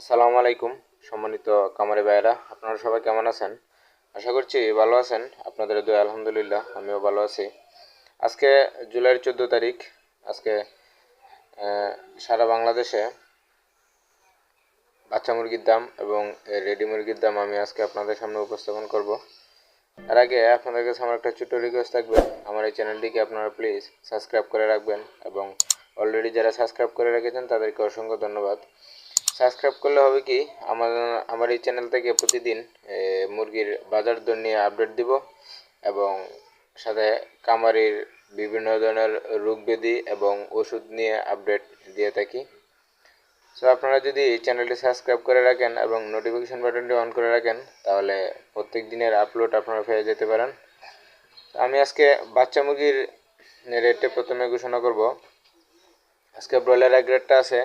আসসালামু আলাইকুম, সম্মানিত কামারি ভাইয়েরা। আপনারা সবাই কেমন আছেন? আশা করছি ভালো আছেন। আপনাদের দয়া, আলহামদুলিল্লাহ, আমিও ভালো আছি। আজকে জুলাইয়ের চোদ্দ তারিখ। আজকে সারা বাংলাদেশে বাচ্চা মুরগির দাম এবং রেডি মুরগির দাম আমি আজকে আপনাদের সামনে উপস্থাপন করব। তার আগে আপনাদের কাছে আমার একটা ছোট্ট রিকোয়েস্ট থাকবে। আমার এই চ্যানেলটিকে আপনারা প্লিজ সাবস্ক্রাইব করে রাখবেন এবং অলরেডি যারা সাবস্ক্রাইব করে রেখেছেন, তাদেরকে অসংখ্য ধন্যবাদ। সাবস্ক্রাইব করলে হবে কি? আমার আমার এই চ্যানেল থেকে প্রতিদিন মুরগির বাজার দর নিয়ে আপডেট দিব এবং সাথে কামারির বিভিন্ন ধরনের রোগ ব্যাধি এবং ওষুধ নিয়ে আপডেট দিয়ে থাকি। সো আপনারা যদি এই চ্যানেলটি সাবস্ক্রাইব করে রাখেন এবং নোটিফিকেশন বাটনটি অন করে রাখেন, তাহলে প্রত্যেক দিনের আপলোড আপনারা পেয়ে যেতে পারেন। আমি আজকে বাচ্চা মুরগির রেটে প্রথমে ঘোষণা করব। আজকে ব্রয়লার এক গ্রেডটা আছে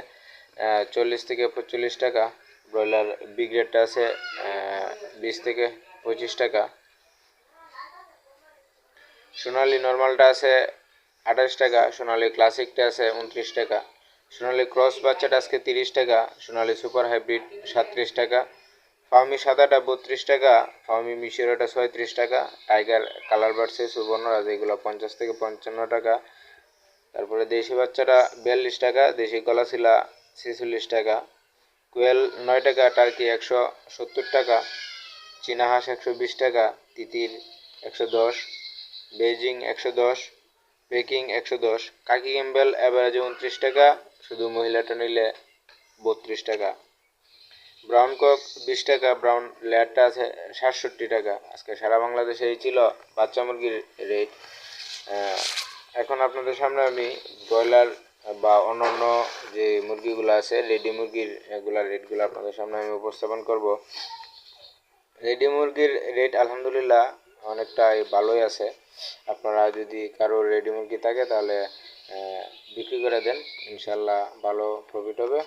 চল্লিশ থেকে পঁয়তাল্লিশ টাকা। ব্রয়লার বি আছে বিশ থেকে পঁচিশ টাকা। সোনালি নর্মালটা আছে আঠাশ টাকা, সোনালি ক্লাসিকটা আছে উনত্রিশ টাকা। সোনালি ক্রস বাচ্চাটা আজকে তিরিশ টাকা, সোনালি সুপার হাইব্রিড সাতত্রিশ টাকা। ফার্মি সাদাটা বত্রিশ টাকা ফার্মি মিশরটা ছয়ত্রিশ টাকা টাইগার কালার বাড়ছে সুবর্ণরাজ এগুলো পঞ্চাশ থেকে পঞ্চান্ন টাকা। তারপরে দেশি বাচ্চাটা বিয়াল্লিশ টাকা, দেশি গলাশিলা ছেচল্লিশ টাকা, কোয়েল নয় টাকা, টার্কি একশো সত্তর টাকা চীনা হাঁস একশো বিশ টাকা, তিতির একশো দশ বেজিং একশো দশ, পেকিং একশো দশ, কাকি ক্যাম্বেল অ্যাভারেজে উনত্রিশ টাকা, শুধু মহিলাটা নিলে বত্রিশ টাকা। ব্রাউন কক বিশ টাকা, ব্রাউন লেয়ারটা আছে সাতষট্টি টাকা। আজকে সারা বাংলাদেশে এই ছিল বাচ্চা মুরগির রেট। এখন আপনাদের সামনে আমি ব্রয়লার বা অন্যান্য যে মুরগিগুলো আছে রেডি মুরগির এগুলার রেটগুলো আপনাদের সামনে আমি উপস্থাপন করব। রেডি মুরগির রেট আলহামদুলিল্লাহ অনেকটাই ভালোই আছে। আপনারা যদি কারও রেডি মুরগি থাকে তাহলে বিক্রি করে দেন। ইনশাল্লাহ ভালো প্রফিট হবে।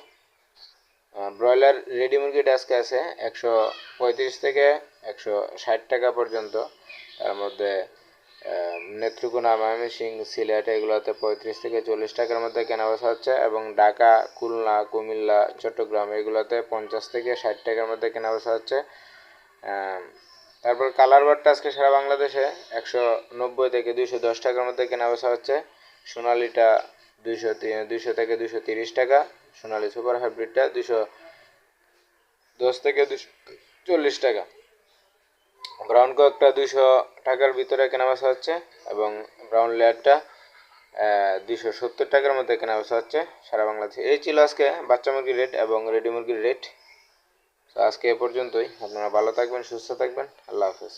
ব্রয়লার রেডি মুরগিটা আজকে আছে একশো পঁয়ত্রিশ থেকে একশো ষাট টাকা পর্যন্ত। তার মধ্যে নেত্রকোনা ময়মনসিং সিলেট এগুলোতে পঁয়ত্রিশ থেকে চল্লিশ টাকার মধ্যে কেনা বেচা হচ্ছে এবং ঢাকা, খুলনা, কুমিল্লা, চট্টগ্রাম এগুলোতে পঞ্চাশ থেকে ষাট টাকার মধ্যে কেনা বেচা হচ্ছে। তারপর কালার বারটা আজকে সারা বাংলাদেশে একশো নব্বই থেকে দুইশো দশ টাকার মধ্যে কেনা বেচা হচ্ছে। সোনালিটা দুইশো দুইশো থেকে দুইশো তিরিশ টাকা, সোনালি সুপার হাইব্রিডটা দুইশো দশ থেকে দুশো চল্লিশ টাকা। ব্রাউন কয়েকটা দুইশো টাকার ভিতরে কেনা বেচা হচ্ছে এবং ব্রাউন লেয়ারটা দুইশো সত্তর টাকার মধ্যে কেনা বেচা হচ্ছে সারা বাংলাদেশে। এই ছিল আজকে বাচ্চা মুরগির রেট এবং রেডি মুরগির রেট তো আজকে এ পর্যন্তই। আপনারা ভালো থাকবেন, সুস্থ থাকবেন। আল্লাহ হাফেজ।